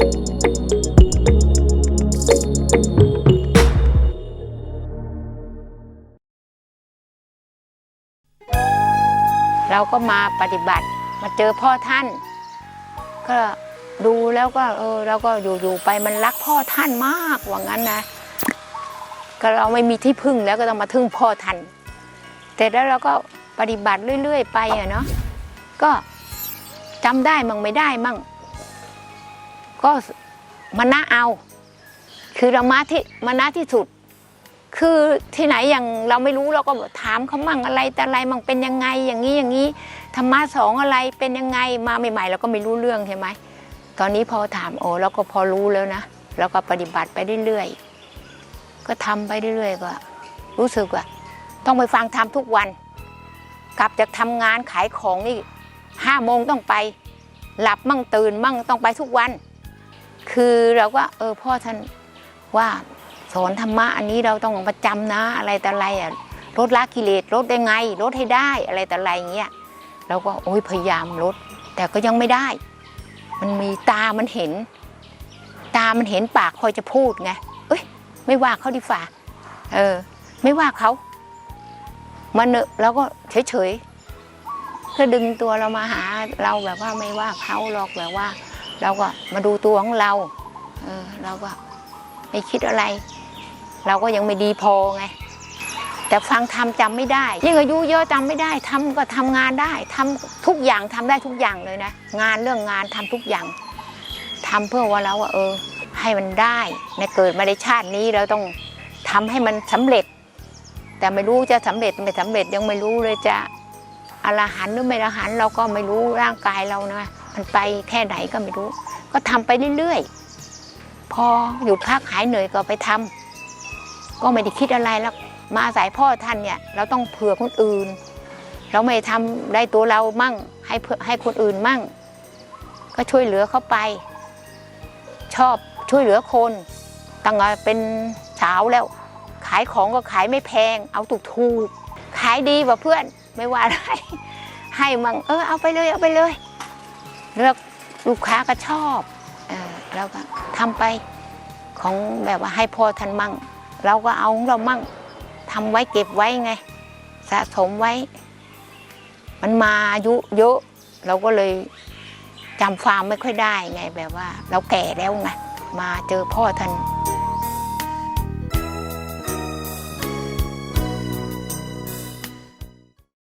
เราก็มาปฏิบัติมาเจอพ่อท่าน ก็ดูแล้วก็เออเราก็อยู่ๆไปมันรักพ่อท่านมากว่างั้นนะ ก็เราไม่มีที่พึ่งแล้วก็ต้องมาทึ่งพ่อท่านแต่แล้วเราก็ปฏิบัติเรื่อย ๆ ไปอะเนาะก็จำได้มั่งไม่ได้มั่ง ก็มานะเอา คือเรามาที่มานะที่สุด คือที่ไหนอย่างเราไม่รู้เราก็ถามเขามั่งอะไรแต่อะไรมั่งเป็นยังไงอย่างนี้อย่างนี้ธรรมะสองอะไรเป็นยังไงมาใหม่ๆเราก็ไม่รู้เรื่องใช่ไหมตอนนี้พอถามโอ้เราก็พอรู้แล้วนะเราก็ปฏิบัติไปเรื่อยๆก็ทำไปเรื่อยๆก็รู้สึกว่าต้องไปฟังธรรมทุกวัน กลับจากทำงานขายของนี่ห้าโมงต้องไป หลับมั่งตื่นมั่งต้องไปทุกวัน คือเราก็เออพ่อท่านว่าสอนธรรมะอันนี้เราต้องประจำนะอะไรแต่อะไรอะลดละกิเลสลดได้ไงลดให้ได้อะไรแต่อะไรอย่างเงี้ยเราก็โอ้ยพยายามลด แต่ก็ยังไม่ได้ มันมีตามันเห็น ตามันเห็นปากคอยจะพูดไงเอ้ย ไม่ว่าเขาดีฝ่าเออ ไม่ว่าเขามันเนอะเราก็เฉยๆก็ดึงตัวเรามาหาเราแบบว่าไม่ว่าเขาหรอกแบบว่า เราก็มาดูตัวของเราเออเราก็ไม่คิดอะไร เราก็ยังไม่ดีพอไง แต่ฟังทำจำไม่ได้ ยิ่งอายุเยอะจำไม่ได้ทำก็ทำงานได้ทำทุกอย่างทำได้ทุกอย่างเลยนะ งานเรื่องงานทำทุกอย่างทำเพื่อว่าเราว่าเออ ให้มันได้ในเกิดมาในชาตินี้เราต้องทำให้มันสำเร็จ แต่ไม่รู้จะสำเร็จไม่สำเร็จยังไม่รู้เลยจะอรหันหรือไม่อรหันเราก็ไม่รู้ร่างกายเรานะ มันไปแค่ไหนก็ไม่รู้ ก็ทำไปเรื่อยๆ พอหยุดพักหายเหนื่อยก็ไปทำก็ไม่ได้คิดอะไรแล้วมาอาศัยพ่อท่านเนี่ย เราต้องเผื่อคนอื่น เราไม่ทำได้ตัวเรามั่ง ให้เผื่อให้คนอื่นมั่ง ก็ช่วยเหลือเขาไป ชอบช่วยเหลือคนตั้งแต่เป็นสาวแล้ว ขายของก็ขายไม่แพง เอาถูกถูกขายดีกว่าเพื่อนไม่ว่าอะไรให้มั่งเออเอาไปเลยเอาไปเลย เลือกลูกค้าก็ชอบเออเราก็ทำไปของแบบว่าให้พ่อท่านมั่ง เราก็เอาของเรามั่งทำไว้เก็บไว้ไง สะสมไว้ มันมาอายุเยอะ เราก็เลยจำฟาร์มไม่ค่อยได้ไงแบบว่า เราแก่แล้วไงมาเจอพ่อท่าน